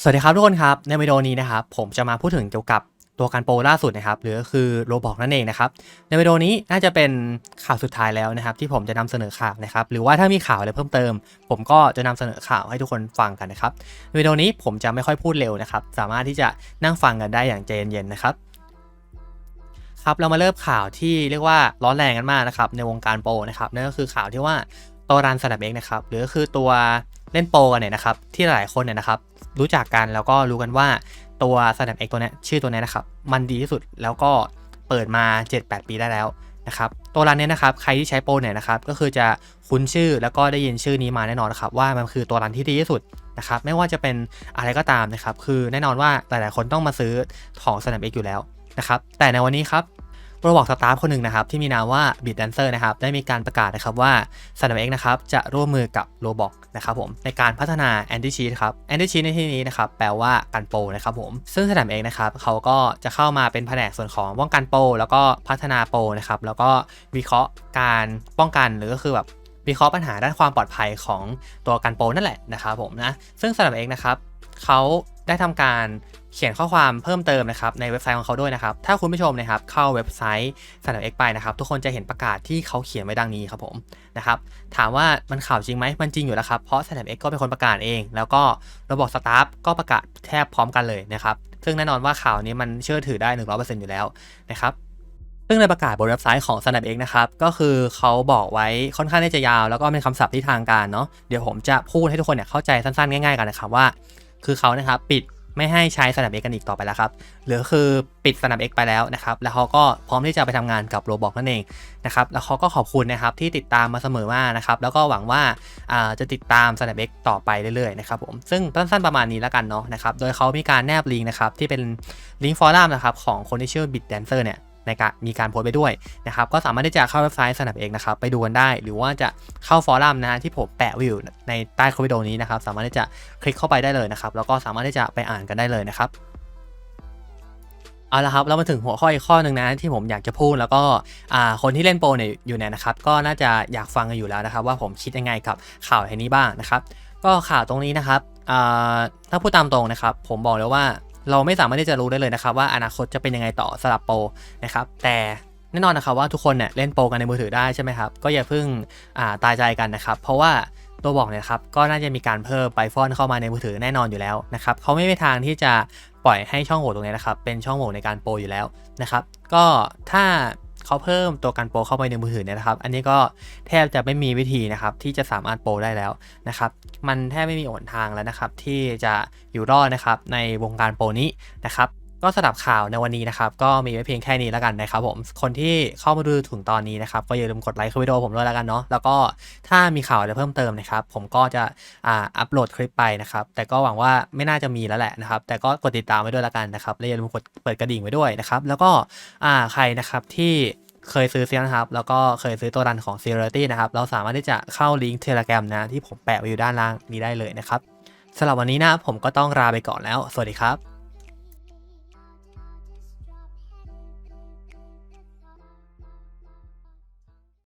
สวัสดีครับทุกคนครับ ในวิดีโอนี้นะครับผมจะมาพูดถึงเกี่ยวกับตัวการโปรล่าสุดนะครับหรือก็คือโรบอกนั่นเองนะครับในวิดีโอนี้น่าจะเป็นข่าวสุดท้ายแล้วนะครับที่ผมจะนำเสนอข่าวนะครับหรือว่าถ้ามีข่าวอะไรเพิ่มเติม ผมก็จะนำเสนอข่าวให้ทุกคนฟังกันนะครับในวิดีโอนี้ผมจะไม่ค่อยพูดเร็วนะครับสามารถที่จะนั่งฟังกันได้อย่างใจเย็นๆนะครับครับเรามาเริ่มข่าวที่เรียกว่าร้อนแรงกันมากนะครับในวงการโปรนะครับนั่นก็คือข่าวที่ว่าตัวรันสนับเองนะครับหรือก็คือตัว เล่นโปรกันเนี่ยนะครับที่หลายคนเนี่ยนะครับรู้จักกันแล้วก็รู้กันว่าตัวสแนปเอ็กตัวนี้ชื่อตัวนี้นะครับมันดีที่สุดแล้วก็เปิดมา 7-8 ปีได้แล้วนะครับตัวรันเนี้ยนะครับใครที่ใช้โปรเนี่ยนะครับก็คือจะคุ้นชื่อแล้วก็ได้ยินชื่อนี้มาแน่นอนนะครับว่ามันคือตัวรันที่ดีที่สุดนะครับไม่ว่าจะเป็นอะไรก็ตามนะครับคือแน่นอนว่าหลาย ๆ คนต้องมาซื้อของสแนปเอ็กอยู่แล้วนะครับแต่ในวันนี้ครับ โรบอกสตาฟคนหนึ่งนะครับที่มีนามว่า b i t Dancer นะครับได้มีการประกาศนะครับว่า s n a p X นะครับจะร่วมมือกับ Roblox นะครับผมในการพัฒนา Anti Cheat ครับ Anti Cheat ในที่นี้นะครับแปลว่ากันโปนะครับผมซึ่ง s n a p X นะครับเขาก็จะเข้ามาเป็นแผนกส่วนของป้องกันโปแล้วก็พัฒนาโปนะครับแล้วก็วิเคราะห์การป้องกันหรือก็คือแบบวิเคราะห์ปัญหาด้านความปลอดภัยของตัวกันโปนั่นแหละนะครับผมนะซึ่ง s n a p X นะครับเขา ได้ทำการเขียนข้อความเพิ่มเติมนะครับในเว็บไซต์ของเขาด้วยนะครับ ถ้าคุณผู้ชมนะครับเข้าเว็บไซต์สนามเอ็กไปนะครับทุกคนจะเห็นประกาศที่เขาเขียนไว้ดังนี้ครับผมนะครับถามว่ามันข่าวจริงไหมมันจริงอยู่แล้วครับ เพราะสนามเอ็กก็เป็นคนประกาศเอง แล้วก็ระบบสตาฟก็ประกาศแทบพร้อมกันเลยนะครับซึ่งแน่นอนว่าข่าวนี้มันเชื่อถือได้ 100%อยู่แล้วนะครับซึ่งในประกาศบนเว็บไซต์ของสนับเองนะครับ ก็คือเขาบอกไว้ค่อนข้างที่จะยาว แล้วก็เป็นคำศัพท์ที่ทางการเนาะเดี๋ยวผมจะพูดให้ทุกคนเนี่ยเข้าใจสั้นๆ ง่ายๆกันนะครับว่า คือเขานะครับปิดไม่ให้ใช้สนับเอกกันอีกต่อไปแล้วครับหรือคือปิดสนับเอกไปแล้วนะครับ แล้วเขาก็พร้อมที่จะไปทำงานกับโรบอกนั่นเองนะครับ แล้วเขาก็ขอบคุณนะครับที่ติดตามมาเสมอมานะครับ แล้วก็หวังว่าจะติดตามสนับเอกต่อไปเรื่อยๆนะครับผม ซึ่งสั้นๆประมาณนี้แล้วกันเนาะนะครับ โดยเขามีการแนบลิงก์นะครับที่เป็นลิงก์ฟอรัมนะครับของคนที่ชื่อ Bit Dancer เนี่ย ในการมีการโพสต์ไปด้วยนะครับก็สามารถที่จะเข้าเว็บไซต์สนับเองนะครับไปดูกันได้ หรือว่าจะเข้าฟอรัมนะที่ผมแปะไว้อยู่ในใต้คลิปวิดีโอนี้นะครับสามารถที่จะคลิกเข้าไปได้เลยนะครับแล้วก็สามารถที่จะไปอ่านกันได้เลยนะครับเอาละครับเรามาถึงหัวข้ออีกข้อหนึ่งนะที่ผมอยากจะพูดแล้วก็คนที่เล่นโปรเนี่ยอยู่เนี่ยนะครับก็น่าจะอยากฟังกันอยู่แล้วนะครับ ว่าผมคิดยังไงกับข่าวแห่งนี้บ้างนะครับ ก็ข่าวตรงนี้นะครับถ้าพูดตามตรงนะครับ ผมบอกเลยว่า เราไม่สามารถที่จะรู้ได้เลยนะครับว่าอนาคตจะเป็นยังไงต่อสำหรับโปรนะครับแต่แน่นอนนะครับว่าทุกคนเนี่ยเล่นโปรกันในมือถือได้ใช่ไหมครับก็อย่าเพิ่งตายใจกันนะครับ เพราะว่าตัวบอกเนี่ยครับก็น่าจะมีการเพิ่มไบฟอนเข้ามาในมือถือแน่นอนอยู่แล้วนะครับเขาไม่มีทางที่จะปล่อยให้ช่องโหว่ตรงนี้นะครับเป็นช่องโหว่ในการโปรอยู่แล้วนะครับก็ถ้า เขาเพิ่มตัวการโปรเข้าไปในมือถือเนี่ยนะครับ อันนี้ก็แทบจะไม่มีวิธีนะครับที่จะสามารถโปรได้แล้วนะครับ มันแทบไม่มีหนทางแล้วนะครับที่จะอยู่รอดนะครับในวงการโปรนี้นะครับ ก็สำหรับข่าวในวันนี้นะครับ ก็มีไว้เพียงแค่นี้แล้วกันนะครับผมคนที่เข้ามาดูถึงตอนนี้นะครับ ก็อย่าลืมกดไลค์คลิปวิดีโอผมด้วยแล้วกันเนาะแล้วก็ถ้ามีข่าวอะไรเพิ่มเติมนะครับ ผมก็จะอ่าอัปโหลดคลิปไปนะครับ แต่ก็หวังว่าไม่น่าจะมีแล้วแหละนะครับ แต่ก็กดติดตามไว้ด้วยแล้วกันนะครับและอย่าลืมกดเปิดกระดิ่งไว้ด้วยนะครับ แล้วก็อ่าใครนะครับที่เคยซื้อเซียนะครับ แล้วก็เคยซื้อตัวรันของ s e c u r i t y นะครับ เราสามารถที่จะเข้าลิงก์เทเล gram นะ ที่ผมแปะไว้อยู่ด้านล่างนี้ได้เลยนะครับสำหรับวันนี้นะผมก็ต้องลาไปก่อนแล้ว สวัสดีครับ